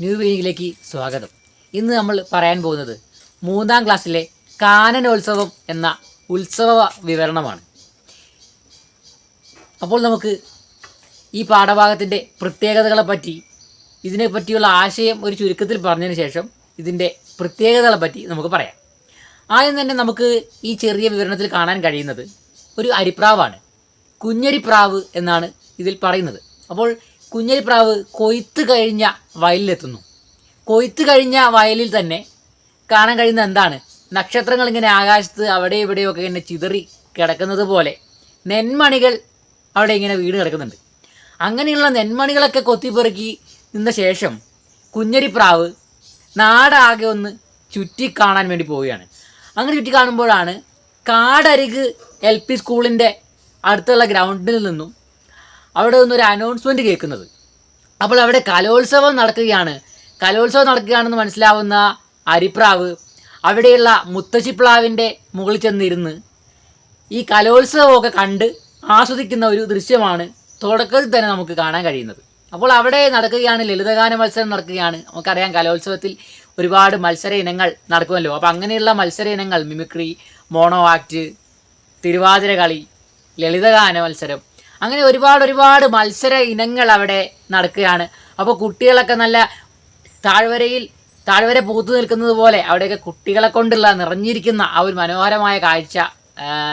New വീക്കിലേക്ക് സ്വാഗതം. ഇന്ന് നമ്മൾ പറയാൻ പോകുന്നത് മൂന്നാം ക്ലാസ്സിലെ കാനനോത്സവം എന്ന ഉത്സവ വിവരണമാണ്. അപ്പോൾ നമുക്ക് ഈ പാഠഭാഗത്തിന്റെ പ്രത്യേകതകളെപ്പറ്റി ഇതിനെപ്പറ്റിയുള്ള ഇതിനെ പറ്റിയുള്ള ആശയം ഒരു ചുരുക്കത്തിൽ പറഞ്ഞതിന് ശേഷം ഇതിന്റെ പ്രത്യേകതകളെപ്പറ്റി നമുക്ക് പറയാം. ആദ്യം തന്നെ നമുക്ക് ഈ ചെറിയ വിവരണത്തിൽ കാണാൻ കഴിയുന്നത് ഒരു അരിപ്രാവാണ്. കുഞ്ഞരിപ്രാവ് എന്നാണ് ഇതിൽ പറയുന്നത്. അപ്പോൾ കുഞ്ഞരിപ്രാവ് കൊയ്ത്ത് കഴിഞ്ഞ വയലിലെത്തുന്നു. കൊയ്ത്ത് കഴിഞ്ഞ വയലിൽ തന്നെ കാണാൻ കഴിയുന്ന എന്താണ്? നക്ഷത്രങ്ങൾ ഇങ്ങനെ ആകാശത്ത് അവിടെ ഇവിടെയൊക്കെ ഇങ്ങനെ ചിതറി കിടക്കുന്നത് പോലെ നെന്മണികൾ അവിടെ ഇങ്ങനെ വീട് കിടക്കുന്നുണ്ട്. അങ്ങനെയുള്ള നെന്മണികളൊക്കെ കൊത്തിപ്പെറുക്കി നിന്ന ശേഷം കുഞ്ഞരിപ്രാവ് നാടാകെ ഒന്ന് ചുറ്റി കാണാൻ വേണ്ടി പോവുകയാണ്. അങ്ങനെ ചുറ്റി കാണുമ്പോഴാണ് കാടരിക് എൽ പി സ്കൂളിന്റെ അടുത്തുള്ള ഗ്രൗണ്ടിൽ നിന്നും അവിടെ നിന്നൊരു അനൗൺസ്മെന്റ് കേൾക്കുന്നത്. അപ്പോൾ അവിടെ കലോത്സവം നടക്കുകയാണ്. കലോത്സവം നടക്കുകയാണെന്ന് മനസ്സിലാവുന്ന അരിപ്രാവ് അവിടെയുള്ള മുത്തശ്ശിപ്ലാവിന്റെ മുകളിൽ ചെന്നിരുന്ന് ഈ കലോത്സവമൊക്കെ കണ്ട് ആസ്വദിക്കുന്ന ഒരു ദൃശ്യമാണ് തുടക്കത്തിൽ തന്നെ നമുക്ക് കാണാൻ കഴിയുന്നത്. അപ്പോൾ അവിടെ നടക്കുകയാണ് ലളിതഗാന മത്സരം നടക്കുകയാണ്. നമുക്കറിയാം കലോത്സവത്തിൽ ഒരുപാട് മത്സര ഇനങ്ങൾ നടക്കുമല്ലോ. അപ്പോൾ അങ്ങനെയുള്ള മത്സര ഇനങ്ങൾ മിമിക്രി മോണോ ആക്ട് തിരുവാതിര കളി ലളിതഗാന മത്സരം അങ്ങനെ ഒരുപാട് ഒരുപാട് മത്സര ഇനങ്ങൾ അവിടെ നടക്കുകയാണ്. അപ്പോൾ കുട്ടികളൊക്കെ നല്ല താഴ്വരയിൽ താഴ്വര പൂത്തു നിൽക്കുന്നത് പോലെ അവിടെയൊക്കെ കുട്ടികളെ കൊണ്ടുള്ള നിറഞ്ഞിരിക്കുന്ന ആ ഒരു മനോഹരമായ കാഴ്ച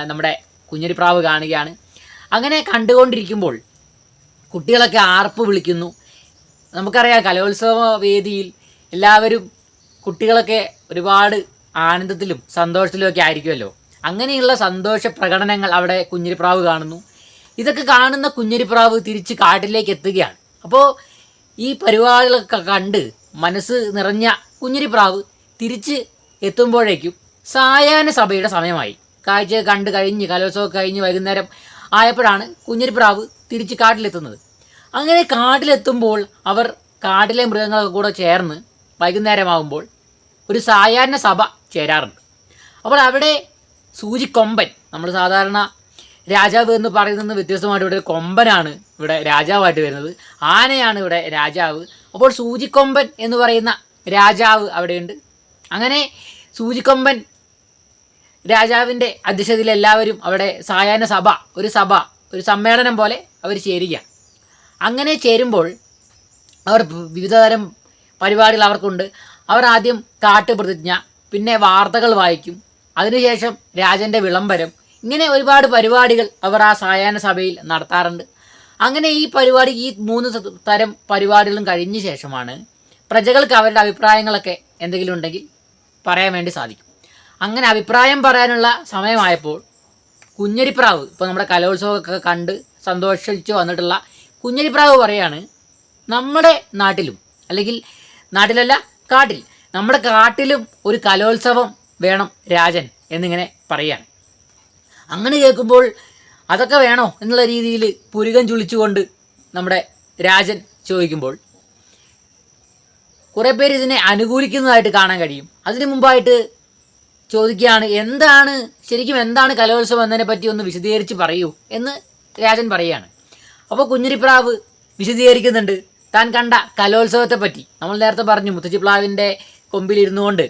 നമ്മുടെ കുഞ്ഞിരിപ്രാവ് കാണുകയാണ്. അങ്ങനെ കണ്ടുകൊണ്ടിരിക്കുമ്പോൾ കുട്ടികളൊക്കെ ആർപ്പ് വിളിക്കുന്നു. നമുക്കറിയാം കലോത്സവ വേദിയിൽ എല്ലാവരും കുട്ടികളൊക്കെ ഒരുപാട് ആനന്ദത്തിലും സന്തോഷത്തിലും ഒക്കെ ആയിരിക്കുമല്ലോ. അങ്ങനെയുള്ള സന്തോഷ പ്രകടനങ്ങൾ അവിടെ കുഞ്ഞിരിപ്രാവ് കാണുന്നു. ഇതൊക്കെ കാണുന്ന കുഞ്ഞിരിപ്രാവ് തിരിച്ച് കാട്ടിലേക്ക് എത്തുകയാണ്. അപ്പോൾ ഈ പരിപാടികളൊക്കെ കണ്ട് മനസ്സ് നിറഞ്ഞ കുഞ്ഞിരിപ്രാവ് തിരിച്ച് എത്തുമ്പോഴേക്കും സായാഹ്ന സഭയുടെ സമയമായി. കാഴ്ച കണ്ട് കഴിഞ്ഞ് കലോത്സവം കഴിഞ്ഞ് വൈകുന്നേരം ആയപ്പോഴാണ് കുഞ്ഞിരിപ്രാവ് തിരിച്ച് കാട്ടിലെത്തുന്നത്. അങ്ങനെ കാട്ടിലെത്തുമ്പോൾ അവർ കാട്ടിലെ മൃഗങ്ങളൊക്കെ കൂടെ ചേർന്ന് വൈകുന്നേരമാകുമ്പോൾ ഒരു സായാഹ്ന സഭ ചേരാറുണ്ട്. അപ്പോൾ അവിടെ സൂചിക്കൊമ്പൻ നമ്മൾ സാധാരണ രാജാവ് എന്ന് പറയുന്നത് വ്യത്യസ്തമായിട്ട് ഇവിടെ ഒരു കൊമ്പനാണ് ഇവിടെ രാജാവായിട്ട് വരുന്നത്. ആനയാണ് ഇവിടെ രാജാവ്. അപ്പോൾ സൂചിക്കൊമ്പൻ എന്ന് പറയുന്ന രാജാവ് അവിടെയുണ്ട്. അങ്ങനെ സൂചിക്കൊമ്പൻ രാജാവിന്റെ അധ്യക്ഷതയിൽ എല്ലാവരും അവിടെ സായാഹ്ന സഭ ഒരു സഭ ഒരു സമ്മേളനം പോലെ അവർ ചേരുക. അങ്ങനെ ചേരുമ്പോൾ അവർ വിവിധതരം പരിപാടികൾ അവർക്കുണ്ട്. അവർ ആദ്യം കാട്ടുപ്രതിജ്ഞ പിന്നെ വാർത്തകൾ വായിക്കും. അതിനുശേഷം രാജന്റെ വിളംബരം ഇങ്ങനെ ഒരുപാട് പരിപാടികൾ അവർ ആ സായാഹ്ന സഭയിൽ നടത്താറുണ്ട്. അങ്ങനെ ഈ പരിപാടി ഈ മൂന്ന് തരം പരിപാടികളും കഴിഞ്ഞ ശേഷമാണ് പ്രജകൾക്ക് അവരുടെ അഭിപ്രായങ്ങളൊക്കെ എന്തെങ്കിലും ഉണ്ടെങ്കിൽ പറയാൻ വേണ്ടി സാധിക്കും. അങ്ങനെ അഭിപ്രായം പറയാനുള്ള സമയമായപ്പോൾ കുഞ്ഞരിപ്രാവ് ഇപ്പോൾ നമ്മുടെ കലോത്സവമൊക്കെ കണ്ട് സന്തോഷിച്ച് വന്നിട്ടുള്ള കുഞ്ഞരിപ്രാവ് പറയാണ് നമ്മുടെ നാട്ടിലും അല്ലെങ്കിൽ നാട്ടിലല്ല കാട്ടിൽ നമ്മുടെ കാട്ടിലും ഒരു കലോത്സവം വേണം രാജൻ എന്നിങ്ങനെ പറയാണ്. അങ്ങനെ കേൾക്കുമ്പോൾ അതൊക്കെ വേണോ എന്നുള്ള രീതിയിൽ പുരുകൻ ചുളിച്ചുകൊണ്ട് നമ്മുടെ രാജൻ ചോദിക്കുമ്പോൾ കുറേ പേര് ഇതിനെ അനുകൂലിക്കുന്നതായിട്ട് കാണാൻ കഴിയും. അതിനു മുമ്പായിട്ട് ചോദിക്കുകയാണ് എന്താണ് ശരിക്കും എന്താണ് കലോത്സവം എന്നതിനെ പറ്റി ഒന്ന് വിശദീകരിച്ച് പറയൂ എന്ന് രാജൻ പറയുകയാണ്. അപ്പോൾ കുഞ്ഞിരിപ്രാവ് വിശദീകരിക്കുന്നുണ്ട് താൻ കണ്ട കലോത്സവത്തെ പറ്റി. നമ്മൾ നേരത്തെ പറഞ്ഞു മുത്തച്ചിപ്ലാവിന്റെ കൊമ്പിലിരുന്നു കൊണ്ട്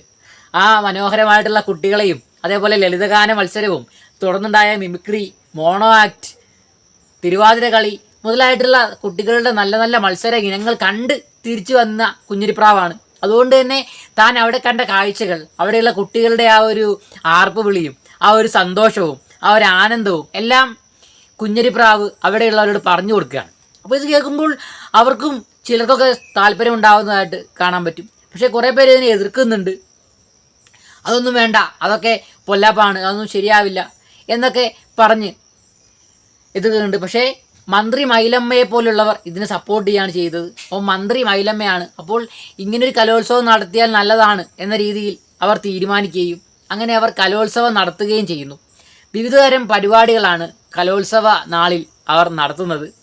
ആ മനോഹരമായിട്ടുള്ള കുട്ടികളെയും അതേപോലെ ലളിതഗാന മത്സരവും തുടർന്നുണ്ടായ മിമിക്രി മോണോ ആക്ട് തിരുവാതിര കളി മുതലായിട്ടുള്ള കുട്ടികളുടെ നല്ല നല്ല മത്സര ഇനങ്ങൾ കണ്ട് തിരിച്ചു വന്ന കുഞ്ഞിരിപ്രാവാണ്. അതുകൊണ്ട് തന്നെ താൻ അവിടെ കണ്ട കാഴ്ചകൾ അവിടെയുള്ള കുട്ടികളുടെ ആ ഒരു ആർപ്പ് വിളിയും ആ ഒരു സന്തോഷവും ആ ഒരു ആനന്ദവും എല്ലാം കുഞ്ഞരിപ്രാവ് അവിടെയുള്ളവരോട് പറഞ്ഞു കൊടുക്കുകയാണ്. അപ്പോൾ ഇത് കേൾക്കുമ്പോൾ അവർക്കും ചിലർക്കൊക്കെ താല്പര്യം ഉണ്ടാകുന്നതായിട്ട് കാണാൻ പറ്റും. പക്ഷേ കുറേ പേര് ഇതിനെ എതിർക്കുന്നുണ്ട്. അതൊന്നും വേണ്ട അതൊക്കെ പൊല്ലാപ്പാണ് അതൊന്നും ശരിയാവില്ല. എന്നൊക്കെ പറഞ്ഞ്. എതിർക്കുന്നുണ്ട് പക്ഷേ മന്ത്രി മൈലമ്മയെ പോലുള്ളവർ ഇതിനെ സപ്പോർട്ട് ചെയ്യാണ് ചെയ്തത്. അപ്പോൾ മന്ത്രി മൈലമ്മയാണ്. അപ്പോൾ ഇങ്ങനൊരു കലോത്സവം നടത്തിയാൽ നല്ലതാണ് എന്ന രീതിയിൽ അവർ തീരുമാനിക്കുകയും അങ്ങനെ അവർ കലോത്സവം നടത്തുകയും ചെയ്യുന്നു. വിവിധതരം പരിപാടികളാണ് കലോത്സവ നാളിൽ അവർ നടത്തുന്നത്.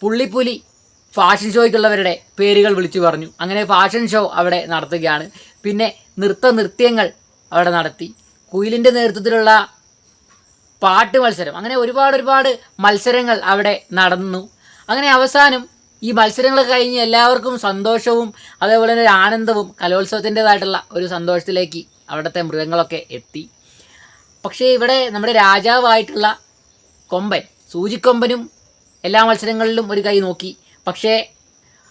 പുള്ളിപ്പുലി ഫാഷൻ ഷോയ്ക്കുള്ളവരുടെ പേരുകൾ വിളിച്ചു പറഞ്ഞു. അങ്ങനെ ഫാഷൻ ഷോ അവിടെ നടത്തുകയാണ്. പിന്നെ നൃത്ത നൃത്യങ്ങൾ അവിടെ നടത്തി. കുയിലിന്റെ നേതൃത്വത്തിലുള്ള പാട്ട് മത്സരം. അങ്ങനെ ഒരുപാട് ഒരുപാട് മത്സരങ്ങൾ അവിടെ നടന്നു. അങ്ങനെ അവസാനം ഈ മത്സരങ്ങൾ കഴിഞ്ഞ് എല്ലാവർക്കും സന്തോഷവും അതേപോലെ തന്നെ ആനന്ദവും കലോത്സവത്തിന്റെതായിട്ടുള്ള ഒരു സന്തോഷത്തിലേക്ക് അവിടുത്തെ മൃഗങ്ങളൊക്കെ എത്തി. പക്ഷേ ഇവിടെ നമ്മുടെ രാജാവായിട്ടുള്ള കൊമ്പൻ സൂചിക്കൊമ്പനും എല്ലാ മത്സരങ്ങളിലും ഒരു കൈ നോക്കി. പക്ഷേ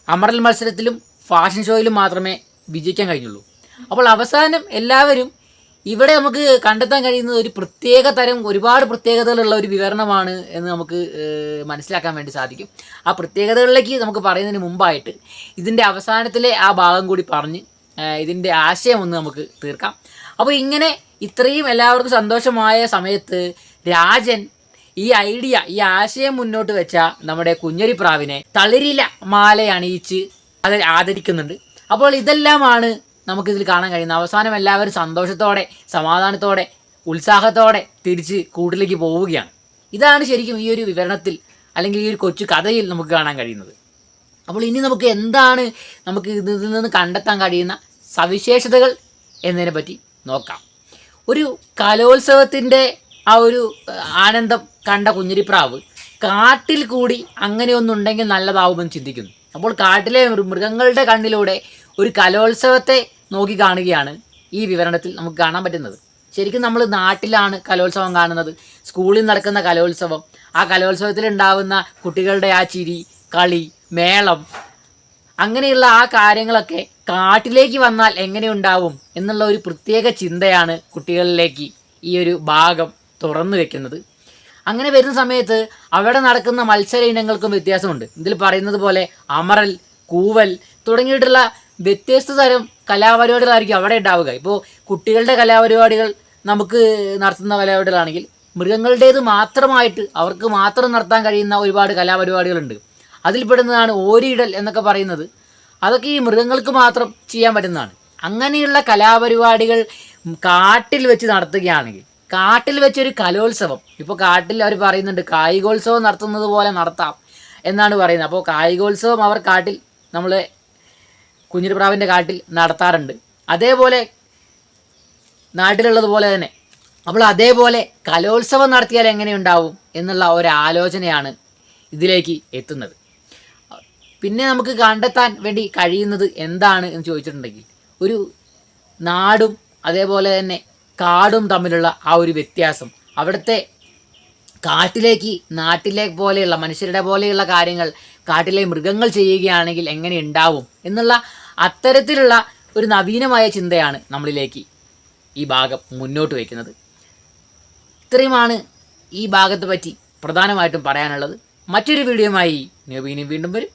അമറൽ മത്സരത്തിലും ഫാഷൻ ഷോയിലും മാത്രമേ വിജയിക്കാൻ കഴിഞ്ഞുള്ളൂ. അപ്പോൾ അവസാനം എല്ലാവരും ഇവിടെ നമുക്ക് കണ്ടെത്താൻ കഴിയുന്നത് ഒരു പ്രത്യേക തരം ഒരുപാട് പ്രത്യേകതകളുള്ള ഒരു വിവരണമാണ് എന്ന് നമുക്ക് മനസ്സിലാക്കാൻ വേണ്ടി സാധിക്കും. ആ പ്രത്യേകതകളിലേക്ക് നമുക്ക് പറയുന്നതിന് മുമ്പായിട്ട് ഇതിന്റെ അവസാനത്തിലെ ആ ഭാഗം കൂടി പറഞ്ഞ് ഇതിന്റെ ആശയം ഒന്ന് നമുക്ക് തീർക്കാം. അപ്പോൾ ഇങ്ങനെ ഇത്രയും എല്ലാവർക്കും സന്തോഷമായ സമയത്ത് രാജൻ ഈ ഐഡിയ ഈ ആശയം മുന്നോട്ട് വെച്ച നമ്മുടെ കുഞ്ഞരിപ്രാവിനെ തളിരില മാല അണിയിച്ച് അത് ആദരിക്കുന്നുണ്ട്. അപ്പോൾ ഇതെല്ലാമാണ് നമുക്കിതിൽ കാണാൻ കഴിയുന്നത് അവസാനം എല്ലാവരും സന്തോഷത്തോടെ സമാധാനത്തോടെ ഉത്സാഹത്തോടെ തിരിച്ച് കൂട്ടിലേക്ക് പോവുകയാണ്. ഇതാണ് ശരിക്കും ഈ ഒരു വിവരണത്തിൽ അല്ലെങ്കിൽ ഈ ഒരു കൊച്ചു കഥയിൽ നമുക്ക് കാണാൻ കഴിയുന്നത്. അപ്പോൾ ഇനി നമുക്ക് എന്താണ് നമുക്ക് ഇതിൽ നിന്ന് കണ്ടെത്താൻ കഴിയുന്ന സവിശേഷതകൾ എന്നതിനെ പറ്റി നോക്കാം. ഒരു കലോത്സവത്തിന്റെ ആ ഒരു ആനന്ദം കണ്ട കുഞ്ഞിരിപ്രാവ് കാട്ടിൽ കൂടി അങ്ങനെയൊന്നുണ്ടെങ്കിൽ നല്ലതാവുമെന്ന് ചിന്തിക്കുന്നു. അപ്പോൾ കാട്ടിലെ മൃഗങ്ങളുടെ കണ്ണിലൂടെ ഒരു കലോത്സവത്തെ നോക്കി കാണുകയാണ് ഈ വിവരണത്തിൽ നമുക്ക് കാണാൻ പറ്റുന്നത്. ശരിക്കും നമ്മൾ നാട്ടിലാണ് കലോത്സവം കാണുന്നത്. സ്കൂളിൽ നടക്കുന്ന കലോത്സവം. ആ കലോത്സവത്തിൽ ഉണ്ടാവുന്ന കുട്ടികളുടെ ആ ചിരി കളി മേളം അങ്ങനെയുള്ള ആ കാര്യങ്ങളൊക്കെ കാട്ടിലേക്ക് വന്നാൽ എങ്ങനെ ഉണ്ടാവും എന്നുള്ള ഒരു പ്രത്യേക ചിന്തയാണ് കുട്ടികളിലേക്ക് ഈ ഒരു ഭാഗം തുറന്നു വെക്കുന്നത്. അങ്ങനെ വരുന്ന സമയത്ത് അവിടെ നടക്കുന്ന മത്സര ഇനങ്ങൾക്കും വ്യത്യാസമുണ്ട്. ഇതിൽ പറയുന്നത് പോലെ അമറൽ കൂവൽ തുടങ്ങിയിട്ടുള്ള വ്യത്യസ്ത തരം കലാപരിപാടികളായിരിക്കും അവിടെ ഉണ്ടാവുക. ഇപ്പോൾ കുട്ടികളുടെ കലാപരിപാടികൾ നമുക്ക് നടത്തുന്ന കലാപരിപാടികളാണെങ്കിൽ മൃഗങ്ങളുടേത് മാത്രമായിട്ട് അവർക്ക് മാത്രം നടത്താൻ കഴിയുന്ന ഒരുപാട് കലാപരിപാടികളുണ്ട്. അതിൽപ്പെടുന്നതാണ് ഓരിയിടൽ എന്നൊക്കെ പറയുന്നത്. അതൊക്കെ ഈ മൃഗങ്ങൾക്ക് മാത്രം ചെയ്യാൻ പറ്റുന്നതാണ്. അങ്ങനെയുള്ള കലാപരിപാടികൾ കാട്ടിൽ വെച്ച് നടത്തുകയാണെങ്കിൽ കാട്ടിൽ വെച്ചൊരു കലോത്സവം ഇപ്പോൾ കാട്ടിൽ അവർ പറയുന്നുണ്ട് കായികോത്സവം നടത്തുന്നത് പോലെ നടത്താം എന്നാണ് പറയുന്നത്. അപ്പോൾ കായികോത്സവം അവർ കാട്ടിൽ നമ്മൾ കുഞ്ഞിരിപ്രാവിന്റെ കാട്ടിൽ നടത്താറുണ്ട്. അതേപോലെ നാട്ടിലുള്ളതുപോലെ തന്നെ അപ്പോൾ അതേപോലെ കലോത്സവം നടത്തിയാൽ എങ്ങനെയുണ്ടാവും എന്നുള്ള ഒരു ആലോചനയാണ് ഇതിലേക്ക് എത്തുന്നത്. പിന്നെ നമുക്ക് കണ്ടെത്താൻ വേണ്ടി കഴിയുന്നത് എന്താണ് എന്ന് ചോദിച്ചിട്ടുണ്ടെങ്കിൽ ഒരു നാടും അതേപോലെ തന്നെ കാടും തമ്മിലുള്ള ആ ഒരു വ്യത്യാസം. അവിടുത്തെ കാട്ടിലേക്ക് നാട്ടിലെ പോലെയുള്ള മനുഷ്യരുടെ പോലെയുള്ള കാര്യങ്ങൾ കാട്ടിലെ മൃഗങ്ങൾ ചെയ്യുകയാണെങ്കിൽ എങ്ങനെ ഉണ്ടാവും എന്നുള്ള അത്തരത്തിലുള്ള ഒരു നവീനമായ ചിന്തയാണ് നമ്മളിലേക്ക് ഈ ഭാഗം മുന്നോട്ട് വയ്ക്കുന്നത്. ഇത്രയുമാണ് ഈ ഭാഗത്തെ പറ്റി പ്രധാനമായിട്ടും പറയാനുള്ളത്. മറ്റൊരു വീഡിയോയുമായി നവീനും വീണ്ടും വരും.